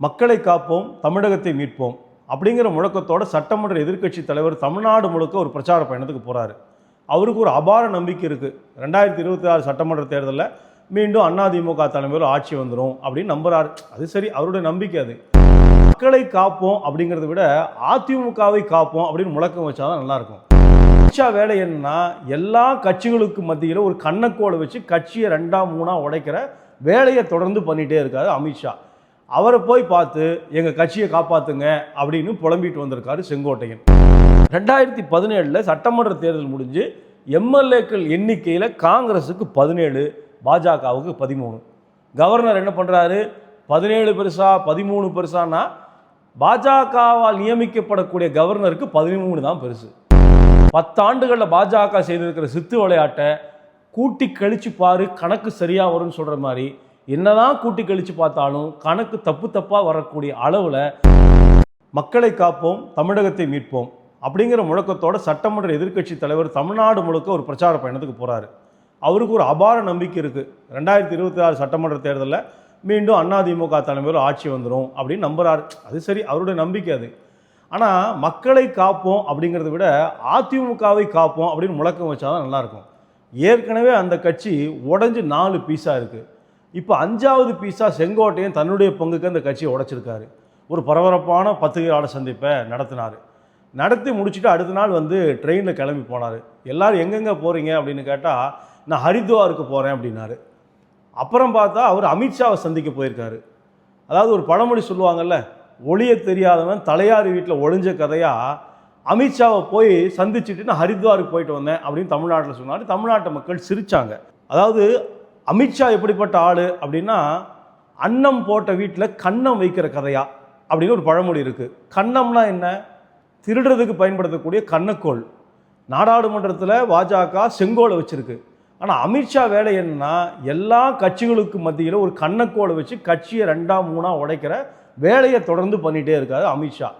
மக்களை காப்போம் தமிழகத்தை மீட்போம் அப்படிங்கிற முழக்கத்தோட சட்டமன்ற எதிர்க்கட்சி தலைவர் தமிழ்நாடு முழுக்க ஒரு பிரச்சார பயணத்துக்கு போகிறாரு அவருக்கு ஒரு அபார நம்பிக்கை இருக்குது ரெண்டாயிரத்தி இருபத்தி ஆறு சட்டமன்ற தேர்தலில் மீண்டும் அதிமுக தலைமையில் ஆட்சி வந்துடும் அப்படின்னு நம்புறாரு. அது சரி அவருடைய நம்பிக்கை அது. மக்களை காப்போம் அப்படிங்கிறத விட அதிமுகவை காப்போம் அப்படின்னு முழக்கம் வச்சாதான் தான் நல்லாயிருக்கும் அமித்ஷா வேலை என்னன்னா எல்லா கட்சிகளுக்கு மத்தியில் ஒரு கண்ணக்கோலை வச்சு கட்சியை ரெண்டாம் மூணாக உடைக்கிற வேலையை தொடர்ந்து பண்ணிகிட்டே இருக்காரு அமித்ஷா. அவரை போய் பார்த்து எங்கள் கட்சியை காப்பாற்றுங்க அப்படின்னு புலம்பிட்டு வந்திருக்காரு செங்கோட்டையன். ரெண்டாயிரத்தி பதினேழில் சட்டமன்ற தேர்தல் முடிஞ்சு எம்எல்ஏக்கள் எண்ணிக்கையில் காங்கிரஸுக்கு பதினேழு பாஜகவுக்கு பதிமூணு. கவர்னர் என்ன பண்ணுறாரு பதினேழு பெருசா பதிமூணு பெருசானா பாஜகவால் நியமிக்கப்படக்கூடிய கவர்னருக்கு பதிமூணு தான் பெருசு. பத்தாண்டுகளில் பாஜக செய்திருக்கிற சித்து விளையாட்டை கூட்டி கழிச்சு பாரு கணக்கு சரியாக வரும்னு சொல்கிற மாதிரி என்னதான் கூட்டி கழித்து பார்த்தாலும் கணக்கு தப்பு தப்பாக வரக்கூடிய அளவில் மக்களை காப்போம் தமிழகத்தை மீட்போம் அப்படிங்கிற முழக்கத்தோட சட்டமன்ற எதிர்க்கட்சி தலைவர் தமிழ்நாடு முழுக்க ஒரு பிரச்சார பயணத்துக்கு போகிறாரு அவருக்கு ஒரு அபார நம்பிக்கை இருக்குது ரெண்டாயிரத்தி இருபத்தி ஆறு சட்டமன்ற தேர்தலில் மீண்டும் அதிமுக தலைமையில் ஆட்சி வந்துடும் அப்படின்னு நம்புகிறார் அது சரி அவருடைய நம்பிக்கை அது. ஆனால் மக்களை காப்போம் அப்படிங்கிறத விட அதிமுகவை காப்போம் அப்படின்னு முழக்கம் வச்சாதான் நல்லாயிருக்கும் ஏற்கனவே அந்த கட்சி உடஞ்சி நாலு பீஸாக இருக்குது இப்போ அஞ்சாவது பீஸாக செங்கோட்டையன் தன்னுடைய பங்குக்கு அந்த கட்சியை உடைச்சிருக்காரு. ஒரு பரபரப்பான பத்திரிகையாளர் சந்திப்பை நடத்தினார். நடத்தி முடிச்சுட்டு அடுத்த நாள் வந்து ட்ரெயினில் கிளம்பி போனார். எல்லோரும் எங்கெங்கே போகிறீங்க அப்படின்னு கேட்டால் நான் ஹரித்வாருக்கு போகிறேன் அப்படின்னாரு. அப்புறம் பார்த்தா அவர் அமித்ஷாவை சந்திக்க போயிருக்காரு. அதாவது ஒரு பழமொழி சொல்லுவாங்கல்ல ஒளிய தெரியாதவன் தலையாரி வீட்டில் ஒளிஞ்ச கதையாக அமித்ஷாவை போய் சந்திச்சுட்டு நான் ஹரித்வாருக்கு போயிட்டு வந்தேன் அப்படின்னு தமிழ்நாட்டில் சொன்னார். தமிழ்நாட்டு மக்கள் சிரிச்சாங்க. அதாவது அமித்ஷா எப்படிப்பட்ட ஆள் அப்படின்னா அன்னம் போட்ட வீட்டில் கன்னம் வைக்கிற கதையா அப்படின்னு ஒரு பழமொழி இருக்குது கன்னம்னா என்ன? திருடுறதுக்கு பயன்படுத்தக்கூடிய கண்ணக்கோள். நாடாளுமன்றத்தில் பாஜக செங்கோலை வச்சுருக்கு. ஆனால் அமித்ஷா வேலை என்னன்னா எல்லா கட்சிகளுக்கு மத்தியில் ஒரு கண்ணக்கோளை வச்சு கட்சியை ரெண்டாம் மூணா உடைக்கிற வேலையை தொடர்ந்து பண்ணிகிட்டே இருக்காரு அமித்ஷா.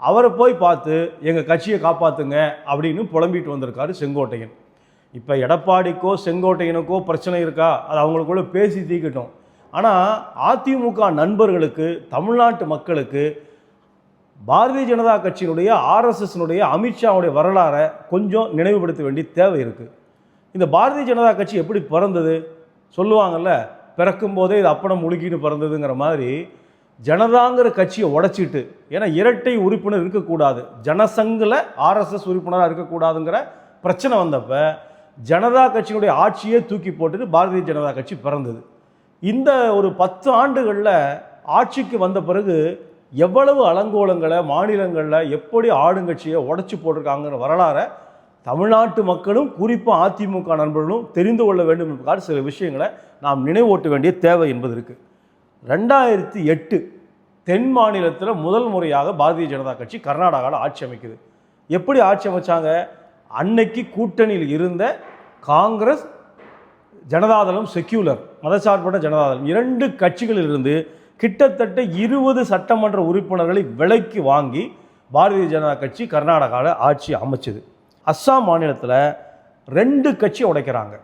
அவரை போய் பார்த்து எங்கள் கட்சியை காப்பாற்றுங்க அப்படின்னு புலம்பிட்டு வந்திருக்காரு செங்கோட்டையன். இப்போ எடப்பாடிக்கோ செங்கோட்டையனுக்கோ பிரச்சனை இருக்கா? அது அவங்களுக்குள்ள பேசி தீக்கட்டும். ஆனால் அதிமுக நண்பர்களுக்கு தமிழ்நாட்டு மக்களுக்கு பாரதிய ஜனதா கட்சியினுடைய ஆர்எஸ்எஸ்னுடைய அமித்ஷாவுடைய வரலாறை கொஞ்சம் நினைவுபடுத்த வேண்டிய தேவை இருக்குது இந்த பாரதிய ஜனதா கட்சி எப்படி பிறந்தது? சொல்லுவாங்கல்ல பிறக்கும் போதே இது அப்படம் முழுக்கின்னு பிறந்ததுங்கிற மாதிரி ஜனதாங்கிற கட்சியை உடைச்சிட்டு ஏன்னா இரட்டை உறுப்பினர் இருக்கக்கூடாது. ஜனசங்கில் ஆர்எஸ்எஸ் உறுப்பினராக இருக்கக்கூடாதுங்கிற பிரச்சனை வந்தப்போ ஜனதா கட்சியினுடைய ஆட்சியே தூக்கி போட்டுட்டு பாரதிய ஜனதா கட்சி பிறந்தது. இந்த ஒரு பத்து ஆண்டுகளில் ஆட்சிக்கு வந்த பிறகு எவ்வளவு அலங்கோலங்களை மாநிலங்களில் எப்படி ஆளுங்கட்சியை உடைச்சி போட்டிருக்காங்கிற வரலாறை தமிழ்நாட்டு மக்களும் குறிப்பாக அதிமுக நண்பர்களும் தெரிந்து கொள்ள வேண்டும் என்பதால் சில விஷயங்களை நாம் நினைவூட்ட வேண்டிய தேவை என்பது இருக்குது ரெண்டாயிரத்தி எட்டு தென் மாநிலத்தில் முதல் முறையாக பாரதிய ஜனதா கட்சி கர்நாடகாவில் ஆட்சி அமைக்குது. எப்படி ஆட்சி அமைச்சாங்க? அன்னைக்கு கூட்டணியில் இருந்த காங்கிரஸ் ஜனதாதளம் செக்யூலர் மதசார்பற்ற ஜனதாதளம் இரண்டு கட்சிகளிலிருந்து கிட்டத்தட்ட இருபது சட்டமன்ற உறுப்பினர்களை விலைக்கு வாங்கி பாரதிய ஜனதா கட்சி கர்நாடகாவில் ஆட்சி அமைச்சது. அஸ்ஸாம் மாநிலத்தில் ரெண்டு கட்சியை உடைக்கிறாங்க.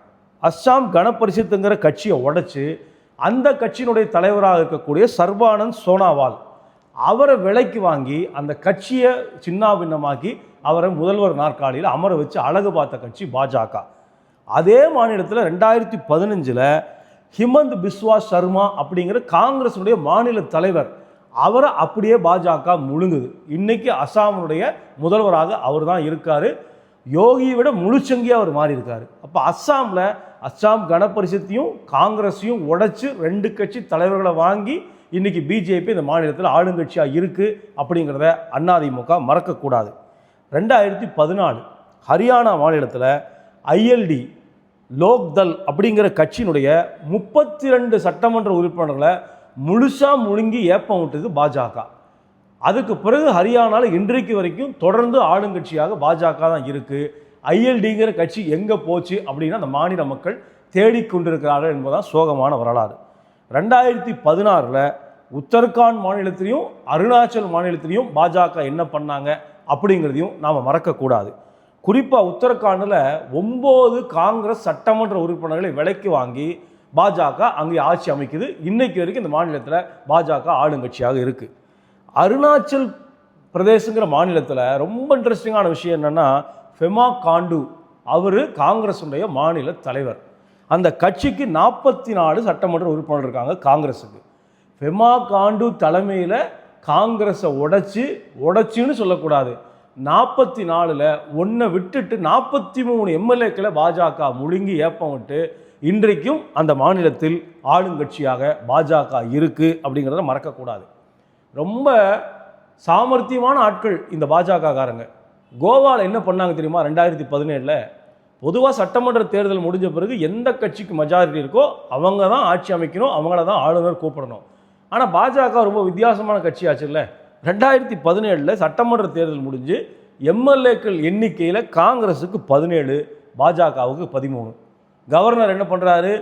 அஸ்ஸாம் கணபரிசத்துங்கிற கட்சியை உடைச்சு அந்த கட்சியினுடைய தலைவராக இருக்கக்கூடிய சர்பானந்த் சோனாவால் அவரை விலைக்கு வாங்கி அந்த கட்சியை சின்னாபின்னமாக்கி அவரை முதல்வர் நாற்காலியில் அமர வச்சு அழகு பார்த்த கட்சி பாஜக. அதே மாநிலத்தில் ரெண்டாயிரத்தி பதினஞ்சில் ஹிமந்த் பிஸ்வா சர்மா அப்படிங்கிற காங்கிரஸுடைய மாநில தலைவர் அவரை அப்படியே பாஜக முழுங்குது. இன்னைக்கு அசாமுடைய முதல்வராக அவர் தான் இருக்கார். யோகியை விட முழுச்சங்கியாக அவர் மாறி இருக்கார் அப்போ அஸ்ஸாமில் அஸ்ஸாம் கணபரிஷத்தையும் காங்கிரஸையும் உடைச்சு ரெண்டு கட்சி தலைவர்களை வாங்கி இன்றைக்கி பிஜேபி இந்த மாநிலத்தில் ஆளுங்கட்சியாக இருக்குது அப்படிங்கிறத அதிமுக மறக்கக்கூடாது. ரெண்டாயிரத்தி பதினாலு ஹரியானா மாநிலத்தில் ஐஎல்டி லோக்தல் அப்படிங்கிற கட்சியினுடைய முப்பத்தி ரெண்டு சட்டமன்ற உறுப்பினர்களை முழுசாக முழுங்கி ஏப்பம் விட்டது பாஜக. அதுக்கு பிறகு ஹரியானாவில் இன்றைக்கு வரைக்கும் தொடர்ந்து ஆளுங்கட்சியாக பாஜக தான் இருக்குது ஐஎல்டிங்கிற கட்சி எங்கே போச்சு அப்படின்னா அந்த மாநில மக்கள் தேடிக்கொண்டிருக்கிறார்கள் என்பதுதான் சோகமான வரலாறு. ரெண்டாயிரத்தி பதினாறில் உத்தரகாண்ட் மாநிலத்திலையும் அருணாச்சல் மாநிலத்திலையும் பாஜக என்ன பண்ணாங்க அப்படிங்கிறதையும் நாம் மறக்கக்கூடாது. குறிப்பாக உத்தரகாண்டில் ஒம்பது காங்கிரஸ் சட்டமன்ற உறுப்பினர்களை விலைக்கு வாங்கி பாஜக அங்கே ஆட்சி அமைக்குது. இன்னைக்கு வரைக்கும் இந்த மாநிலத்தில் பாஜக ஆளுங்கட்சியாக இருக்குது அருணாச்சல் பிரதேசங்கிற மாநிலத்தில் ரொம்ப இன்ட்ரெஸ்டிங்கான விஷயம் என்னென்னா ஃபெமா காண்டு அவர் காங்கிரஸுடைய மாநில தலைவர். அந்த கட்சிக்கு நாற்பத்தி நாலு சட்டமன்ற உறுப்பினர் இருக்காங்க காங்கிரஸுக்கு. ஃபெமா காண்டு தலைமையில் காங்கிரஸை உடைச்சி உடைச்சின்னு சொல்லக்கூடாது. நாற்பத்தி நாலில் ஒன்றை விட்டுட்டு நாற்பத்தி மூணு எம்எல்ஏக்களை பாஜக முழுங்கி ஏப்பம் விட்டு இன்றைக்கும் அந்த மாநிலத்தில் ஆளுங்கட்சியாக பாஜக இருக்குது அப்படிங்கிறத மறக்கக்கூடாது. ரொம்ப சாமர்த்தியமான ஆட்கள் இந்த பாஜக காரங்க கோவாவில் என்ன பண்ணாங்க தெரியுமா? ரெண்டாயிரத்தி பதினேழில் பொதுவாக சட்டமன்ற தேர்தல் முடிஞ்ச பிறகு எந்த கட்சிக்கு மெஜாரிட்டி இருக்கோ அவங்க தான் ஆட்சி அமைக்கணும் அவங்கள தான் ஆளுநர் கூப்பிடணும். ஆனால் பாஜக ரொம்ப வித்தியாசமான கட்சியாச்சு இல்லை ரெண்டாயிரத்தி பதினேழில் சட்டமன்ற தேர்தல் முடிஞ்சு எம்எல்ஏக்கள் எண்ணிக்கையில் காங்கிரஸுக்கு பதினேழு பாஜகவுக்கு பதிமூணு. கவர்னர் என்ன பண்ணுறாரு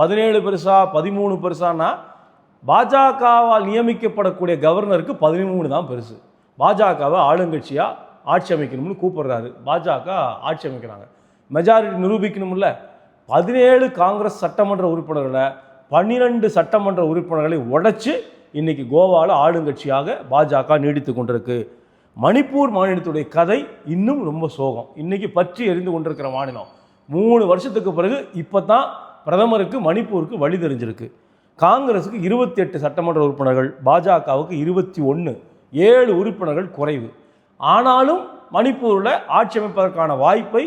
பதினேழு பெருசா பதிமூணு பெருசானா பாஜகவால் நியமிக்கப்படக்கூடிய கவர்னருக்கு பதிமூணு தான் பெருசு. பாஜகவை ஆளுங்கட்சியாக ஆட்சி அமைக்கணும்னு கூப்பிடுறாரு. பாஜக ஆட்சி அமைக்கிறாங்க. மெஜாரிட்டி நிரூபிக்கணும்ல? பதினேழு காங்கிரஸ் சட்டமன்ற உறுப்பினர்களை பன்னிரெண்டு சட்டமன்ற உறுப்பினர்களை உடைச்சு இன்றைக்கி கோவாவில் ஆளுங்கட்சியாக பாஜக நீடித்து கொண்டிருக்கு. மணிப்பூர் மாநிலத்துடைய கதை இன்னும் ரொம்ப சோகம். இன்னைக்கு பற்றி எரிந்து கொண்டிருக்கிற மாநிலம். மூணு வருஷத்துக்கு பிறகு இப்போ தான் பிரதமருக்கு மணிப்பூருக்கு வழி தெரிஞ்சிருக்கு. காங்கிரஸுக்கு இருபத்தி எட்டு சட்டமன்ற உறுப்பினர்கள் பாஜகவுக்கு இருபத்தி ஒன்று ஏழு உறுப்பினர்கள் குறைவு. ஆனாலும் மணிப்பூரில் ஆட்சி அமைப்பதற்கான வாய்ப்பை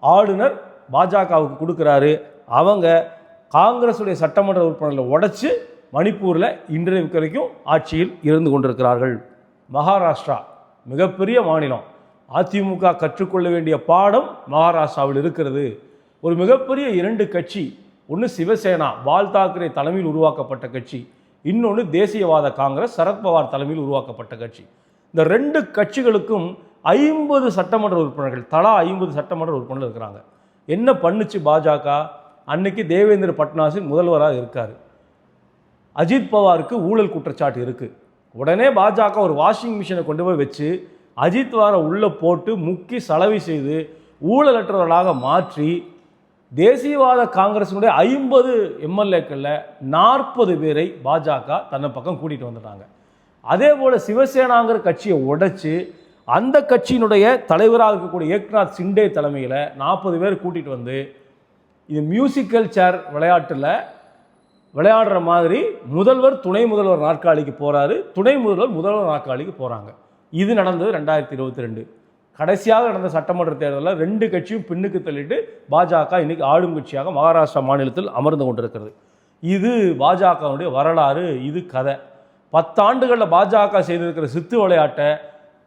ஆளுநர் பாஜகவுக்கு கொடுக்குறாரு. அவங்க காங்கிரஸுடைய சட்டமன்ற உறுப்பினர்களை உடச்சி மணிப்பூரில் இன்றைய வரைக்கும் ஆட்சியில் இருந்து கொண்டிருக்கிறார்கள். மகாராஷ்டிரா மிகப்பெரிய மாநிலம். அதிமுக கற்றுக்கொள்ள வேண்டிய பாடம் மகாராஷ்டிராவில் இருக்கிறது. ஒரு மிகப்பெரிய இரண்டு கட்சி ஒன்று சிவசேனா பால் தாக்கரே தலைமையில் உருவாக்கப்பட்ட கட்சி இன்னொன்று தேசியவாத காங்கிரஸ் சரத்பவார் தலைமையில் உருவாக்கப்பட்ட கட்சி. இந்த ரெண்டு கட்சிகளுக்கும் ஐம்பது சட்டமன்ற உறுப்பினர்கள் தலா ஐம்பது சட்டமன்ற உறுப்பினர்கள் இருக்கிறாங்க. என்ன பண்ணுச்சு பாஜக? அன்னைக்கு தேவேந்திர பட்னாசின் முதல்வராக இருக்கார். அஜித் பவாருக்கு ஊழல் குற்றச்சாட்டு இருக்குது உடனே பாஜக ஒரு வாஷிங் மிஷினை கொண்டு போய் வச்சு அஜித் வாரை உள்ளே போட்டு முக்கி சலவை செய்து ஊழலற்றவர்களாக மாற்றி தேசியவாத காங்கிரஸினுடைய ஐம்பது எம்எல்ஏக்களில் நாற்பது பேரை பாஜக தன்னை பக்கம் கூட்டிகிட்டு வந்துட்டாங்க. அதே போல் சிவசேனாங்கிற கட்சியை உடைச்சி அந்த கட்சியினுடைய தலைவராக இருக்கக்கூடிய ஏக்நாத் சிண்டே தலைமையில் நாற்பது பேர் கூட்டிகிட்டு வந்து இது மியூசிக்கல் சேர் விளையாட்டில் விளையாடுற மாதிரி முதல்வர் துணை முதல்வர் நாற்காலிக்கு போகிறாரு துணை முதல்வர் முதல்வர் நாற்காலிக்கு போகிறாங்க இது நடந்தது ரெண்டாயிரத்தி இருபத்தி ரெண்டு. கடைசியாக நடந்த சட்டமன்ற தேர்தலில் ரெண்டு கட்சியும் பின்னுக்கு தள்ளிட்டு பாஜக இன்னைக்கு ஆளும் கட்சியாக மகாராஷ்டிரா மாநிலத்தில் அமர்ந்து கொண்டிருக்கிறது. இது பாஜகவுடைய வரலாறு இது கதை. பத்தாண்டுகளில் பாஜக செய்திருக்கிற சித்து விளையாட்டை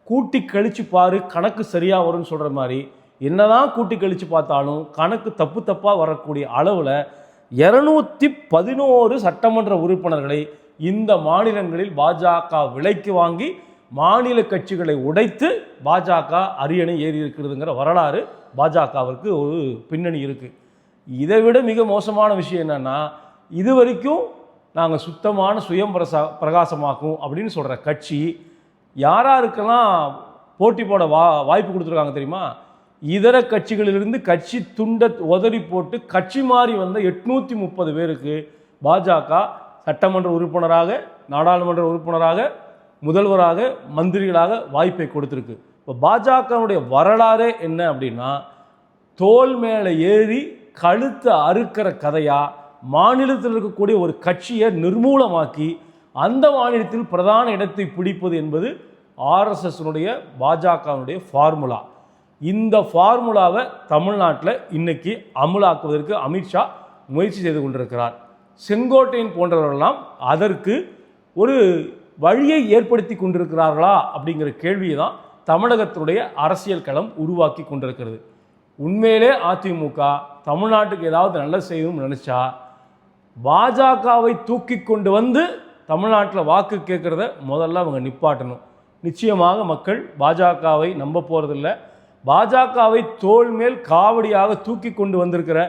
கூட்டி கழித்து பாரு கணக்கு சரியாக வரும்னு சொல்கிற மாதிரி என்னதான் கூட்டி கழித்து பார்த்தாலும் கணக்கு தப்பு தப்பாக வரக்கூடிய அளவில் இரநூத்தி பதினோரு சட்டமன்ற உறுப்பினர்களை இந்த மாநிலங்களில் பாஜக விலைக்கு வாங்கி மாநில கட்சிகளை உடைத்து பாஜக அரியணை ஏறி இருக்கிறதுங்கிற வரலாறு பாஜகவிற்கு ஒரு பின்னணி இருக்குது இதை விட மிக மோசமான விஷயம் என்னென்னா இது வரைக்கும் நாங்கள் சுத்தமான சுயம் பிரசா பிரகாசமாக்கும் அப்படின்னு சொல்கிற கட்சி யாராருக்கெல்லாம் போட்டி போட வா வாய்ப்பு கொடுத்துருக்காங்க தெரியுமா? இதர கட்சிகளிலிருந்து கட்சி துண்டை உதறி போட்டு கட்சி மாறி வந்த எட்நூற்றி முப்பது பேருக்கு பாஜக சட்டமன்ற உறுப்பினராக நாடாளுமன்ற உறுப்பினராக முதல்வராக மந்திரிகளாக வாய்ப்பை கொடுத்துருக்கு. இப்போ பாஜகவுடைய வரலாறே என்ன அப்படின்னா தோல் மேலே ஏறி கழுத்தை அறுக்கிற கதையாக மாநிலத்தில் இருக்கக்கூடிய ஒரு கட்சியை நிர்மூலமாக்கி அந்த மாநிலத்தில் பிரதான இடத்தை பிடிப்பது என்பது ஆர்எஸ்எஸ்னுடைய பாஜகவினுடைய ஃபார்முலா. இந்த ஃபார்முலாவை தமிழ்நாட்டில் இன்னைக்கு அமுலாக்குவதற்கு அமித்ஷா முயற்சி செய்து கொண்டிருக்கிறார். செங்கோட்டையன் போன்றவர்களெல்லாம் அதற்கு ஒரு வழியை ஏற்படுத்தி கொண்டிருக்கிறார்களா அப்படிங்கிற கேள்வியை தான் தமிழகத்தினுடைய அரசியல் களம் உருவாக்கி கொண்டிருக்கிறது. உண்மையிலே அதிமுக தமிழ்நாட்டுக்கு ஏதாவது நல்ல செய்யணும்னு நினச்சா பாஜகவை தூக்கி கொண்டு வந்து தமிழ்நாட்டில் வாக்கு கேட்குறத முதல்ல அவங்க நிப்பாட்டணும். நிச்சயமாக மக்கள் பாஜகவை நம்ப போகிறதில்ல பாஜகவை தோல் மேல் காவடியாக தூக்கி கொண்டு வந்திருக்கிற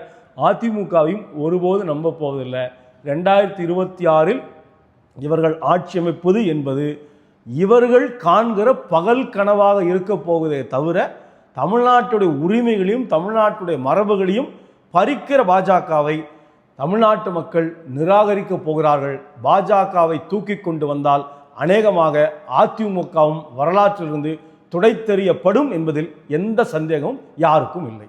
அதிமுகவையும் ஒருபோது நம்ப போவதில்லை. ரெண்டாயிரத்தி இருபத்தி ஆறில் இவர்கள் ஆட்சி அமைப்பது என்பது இவர்கள் காண்கிற பகல் கனவாக இருக்க போவதே தவிர தமிழ்நாட்டுடைய உரிமைகளையும் தமிழ்நாட்டுடைய மரபுகளையும் பறிக்கிற பாஜகவை தமிழ்நாட்டு மக்கள் நிராகரிக்க போகிறார்கள். பாஜகவை தூக்கி கொண்டு வந்தால் அநேகமாக அதிமுகவும் வரலாற்றிலிருந்து துடைத்தெறியப்படும் என்பதில் எந்த சந்தேகமும் யாருக்கும் இல்லை.